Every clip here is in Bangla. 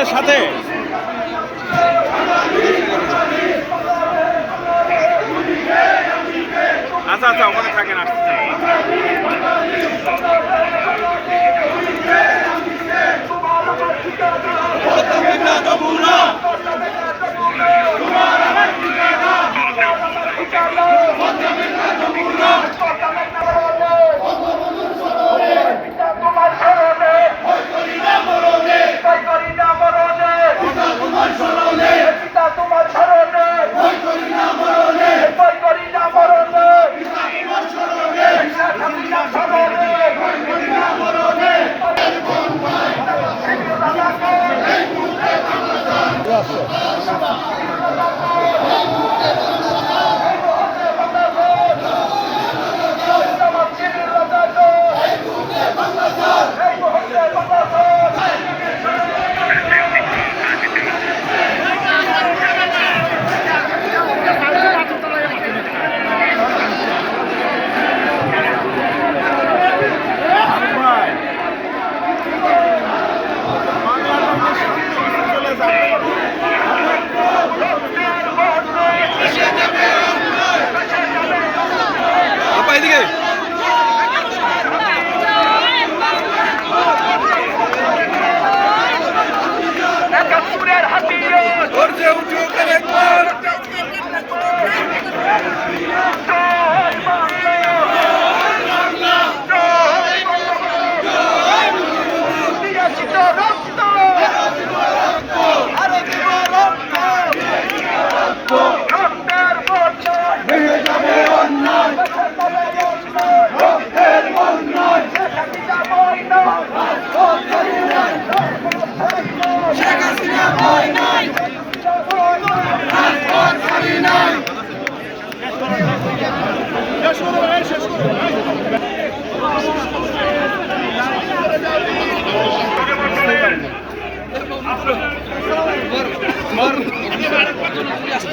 সম্মানের সাথে। আচ্ছা আচ্ছা ওখানে থাকেন আসতে যমুনা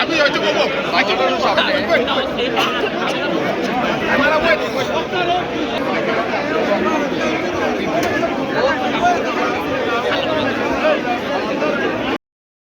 আমি হয়তো বলব। বাচ্চাটা সব আমার